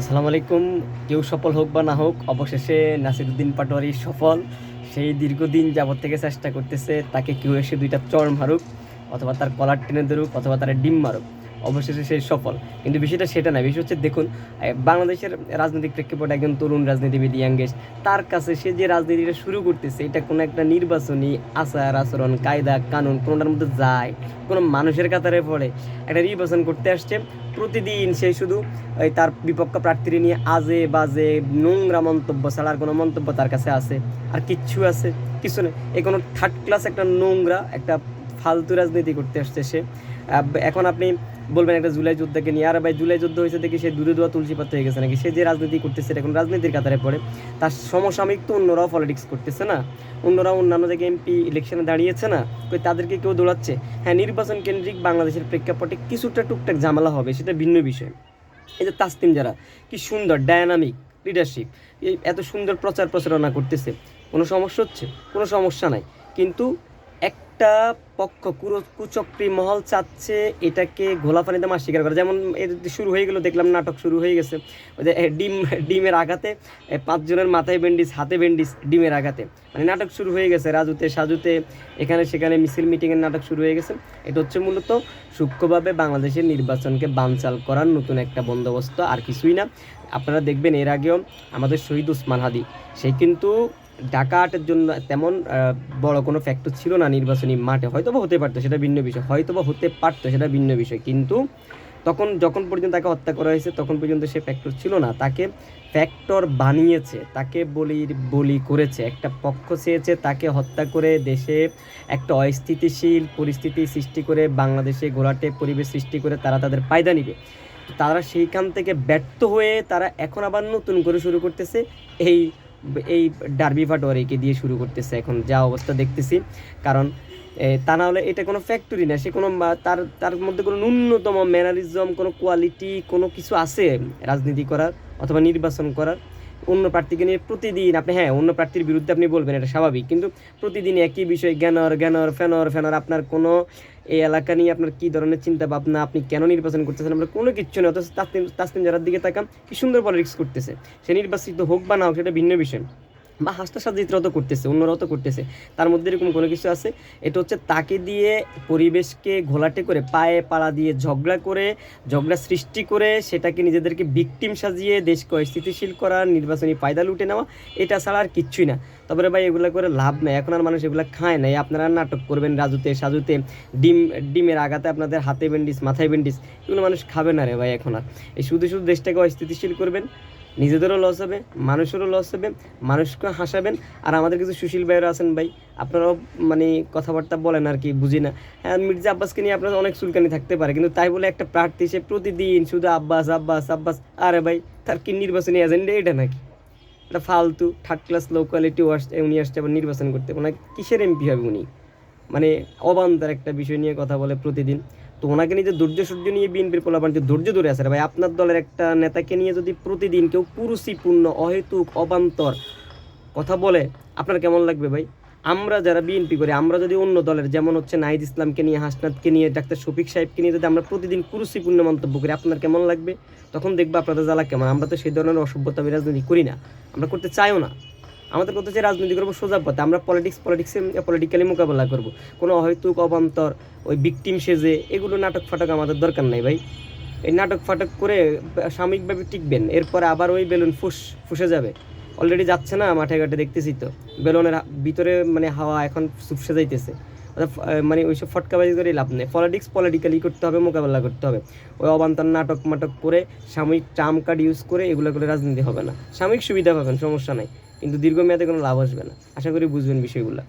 আসসালামু আলাইকুম। কেউ সফল হোক বা না হোক, অবশেষে নাসিরুদ্দিন পাটোয়ারি সফল। সেই দীর্ঘদিন যাবৎ থেকে চেষ্টা করতেছে তাকে কেউ এসে দুইটা চর মারুক, অথবা তার কলার টেনে ধরুক, অথবা তার ডিম মারুক। অবশেষে সে সফল। কিন্তু বিষয়টা সেটা না, বিষয় হচ্ছে দেখুন বাংলাদেশের রাজনৈতিক প্রেক্ষাপটে একজন তরুণ রাজনীতিবিদ ইয়াঙ্গেশ তার কাছে সে যে রাজনীতিটা শুরু করতেছে, এটা কোনো একটা নির্বাচনী আচার, আচরণ, কায়দা, কানুন কোনোটার মধ্যে যায়, কোনো মানুষের কাতারে পড়ে, একটা নির্বাচন করতে আসছে। প্রতিদিন সে শুধু ওই তার বিপক্ষ প্রার্থী নিয়ে আজে বাজে নোংরা মন্তব্য ছাড়ার কোনো মন্তব্য তার কাছে আছে, আর কিচ্ছু আছে, কিছু নেই। এই কোনো থার্ড ক্লাস একটা নোংরা, একটা ফালতু রাজনীতি করতে আসছে সে। এখন আপনি বলবেন একটা জুলাই যুদ্ধকে নিয়ে, আর ভাই জুলাই যুদ্ধ হয়েছে দেখি সে দূরে দূরা তুলসী পাতা হয়ে গেছে নাকি? সে যে রাজনীতি করতেছে এখন রাজনীতির কাতারে পড়ে। তার সমসাময়িক তো অন্যরাও পলিটিক্স করতেছে না। অন্যরা অন্যান্য জায়গায় এমপি ইলেকশনে দাঁড়িয়েছে না, কই তাদেরকে কেউ দৌড়াচ্ছে? হ্যাঁ নির্বাচন কেন্দ্রিক বাংলাদেশের প্রেক্ষাপটে কিছুটা টুকটাক ঝামেলা হবে, সেটা ভিন্ন বিষয়। এই যে তাসতিম যারা, কি সুন্দর ডায়নামিক লিডারশিপ এত সুন্দর প্রচার প্রচারণা করতেছে। কোনো সমস্যা হচ্ছে? কোনো সমস্যা নাই। কিন্তু একটা পক্ষ, কুরো, কুচক্রী মহল চাচ্ছে এটাকে ঘোলাফানিতে মাস স্বীকার করা। যেমন এর শুরু হয়ে গেল, দেখলাম নাটক শুরু হয়ে গেছে। ওই যে ডিম, ডিমের আঘাতে পাঁচজনের মাথায় ব্যান্ডিস হাতে ব্যান্ডিস ডিমের আঘাতে। মানে নাটক শুরু হয়ে গেছে, রাজুতে, সাজুতে, এখানে সেখানে মিছিল মিটিংয়ের নাটক শুরু হয়ে গেছে। এটা হচ্ছে মূলত সূক্ষ্মভাবে বাংলাদেশের নির্বাচনকে বানচাল করার নতুন একটা বন্দোবস্ত, আর কিছুই না। আপনারা দেখবেন এর আগেও আমাদের শহীদ উসমান হাদি, সে কিন্তু ডাকাটের জন্য তেমন বড় কোনো ফ্যাক্টর ছিল না নির্বাচনী মাঠে। হয়তো বা হতে পারতো, সেটা ভিন্ন বিষয়। হয়তো বা হতে পারতো, সেটা ভিন্ন বিষয়। কিন্তু তখন যখন পর্যন্ত তাকে হত্যা করা হয়েছে, তখন পর্যন্ত সে ফ্যাক্টর ছিল না। তাকে ফ্যাক্টর বানিয়েছে, তাকে বলির বলি করেছে, একটা পক্ষ চেয়েছে তাকে হত্যা করে দেশে একটা অস্থিতিশীল পরিস্থিতি সৃষ্টি করে, বাংলাদেশে ঘোলাটে পরিবেশ সৃষ্টি করে তারা তাদের পায়দা নিবে। তারা সেইখান থেকে ব্যর্থ হয়ে তারা এখন আবার নতুন করে শুরু করতেছে। এই এই ডার্বি ফাটোয়ারিকে দিয়ে শুরু করতেছে এখন, যা অবস্থা দেখতেছি। কারণ তা না হলে এটা কোনো ফ্যাক্টরি না, সে কোনো বা- তার তার মধ্যে কোনো ন্যূনতম ম্যানারিজম কোনো কোয়ালিটি কোনো কিছু আছে রাজনীতি করার অথবা নির্বাচন করার? অন্য প্রার্থীকে নিয়ে প্রতিদিন আপনি হ্যাঁ অন্য প্রার্থীর বিরুদ্ধে আপনি বলবেন, এটা স্বাভাবিক। কিন্তু প্রতিদিন একই বিষয়ে জ্ঞানর জ্ঞানর, ফেনর ফেনর, আপনার কোনো এই এলাকা নিয়ে আপনার কী ধরনের চিন্তা ভাবনা আপনি কেন নির্বাচন করতেছেন আপনার কোনো কিচ্ছু নেই। অথচ তাসলিম তাসলিম যারার দিকে তাকান, কি সুন্দর পলিটিক্স করতেছে। সে নির্বাচিত হোক বা না হোক, সেটা ভিন্ন বিষয়। বা হাসটা সাজিত্রাও তো করতেছে, অন্যরাও তো করতেছে। তার মধ্যে এরকম কোনো কিছু আছে? এটা হচ্ছে তাকে দিয়ে পরিবেশকে ঘোলাটে করে, পায়ে পাড়া দিয়ে ঝগড়া করে, ঝগড়া সৃষ্টি করে সেটাকে নিজেদেরকে ভিকটিম সাজিয়ে দেশকে অস্থিতিশীল করা, নির্বাচনী ফায়দা লুটে নেওয়া, এটা ছাড়া আর কিচ্ছুই না। তারপরে ভাই এগুলো করে লাভ নাই। এখন আর মানুষ এগুলো খায় নাই। আপনারা নাটক করবেন রাজুতে, সাজুতে, ডিম, ডিমের আঘাতে আপনাদের হাতে বেন্ডিস মাথায় বেন্ডিস এগুলো মানুষ খাবে না রে ভাই এখন আর। এই শুধু শুধু দেশটাকে অস্থিতিশীল করবেন। নিজেদেরও লস হবে, মানুষেরও লস হবে মানুষকে হাসাবেন। আর আমাদের কিছু সুশীল ভাইয়েরা আছেন ভাই, আপনারাও মানে কথাবার্তা বলেন আর কি, বুঝি না। হ্যাঁ মির্জা আব্বাসকে নিয়ে আপনার অনেক চুলকানি থাকতে পারে, কিন্তু তাই বলে একটা প্রার্থী, সে প্রতিদিন শুধু আব্বাস আব্বাস আব্বাস, আরে ভাই, তার কি নির্বাচনী এজেন্ডা এটা নাকি? এটা ফালতু থার্ড ক্লাস লো কোয়ালিটি উনি আসছে আবার নির্বাচন করতে ওনার কিসের এমপি হবে উনি? মানে অবান্তর একটা বিষয় নিয়ে কথা বলে প্রতিদিন। তো ওনাকে নিজে ধৈর্য সূর্য নিয়ে বিএনপির পোলাপান যে ধৈর্য ধরে আছে ভাই, আপনার দলের একটা নেতাকে নিয়ে যদি প্রতিদিন কেউ কুরুচিপূর্ণ, অহেতুক, অবান্তর কথা বলে, আপনার কেমন লাগবে ভাই? আমরা যারা বিএনপি করি, আমরা যদি অন্য দলের, যেমন হচ্ছে নাহিদ ইসলামকে নিয়ে, হাসনাতকে নিয়ে, ডাক্তার শফিক সাহেবকে নিয়ে যদি আমরা প্রতিদিন কুরুচিপূর্ণ মন্তব্য করি, আপনার কেমন লাগবে? তখন দেখব আপনাদের জ্বালা কেমন। আমরা তো সেই ধরনের অসভ্যতা রাজনীতি করি না। আমরা করতে চাইও না। আমাদের করতে চাই রাজনীতি করব, সোজা পথে। আমরা পলিটিক্স পলিটিক্সে পলিটিক্যালি মোকাবেলা করব। কোনো অহেতুক অবান্তর, ওই বিকটিম সেজে, এগুলো নাটক ফাটক আমাদের দরকার নাই ভাই। এই নাটক ফাটক করে সাময়িকভাবে টিকবেন, এরপরে আবার ওই বেলুন ফুস, ফুসে যাবে। অলরেডি যাচ্ছে না, মাঠে ঘাটে দেখতেছি তো। বেলুনের ভিতরে মানে হাওয়া এখন চুপসে যাইতেছে। মানে ওইসব ফটকাবাজি করে লাভ নেই। পলিটিক্স পলিটিক্যালি করতে হবে, মোকাবেলা করতে হবে। ওই অবান্তর নাটক মাটক করে সাময়িক ট্রাম কার্ড ইউজ করে এগুলো করে রাজনীতি হবে না। সাময়িক সুবিধা পাবেন, সমস্যা নাই। কিন্তু দীর্ঘমেয়াদে কোনো লাভ আসবে না। আশা করি বুঝবেন বিষয়গুলো।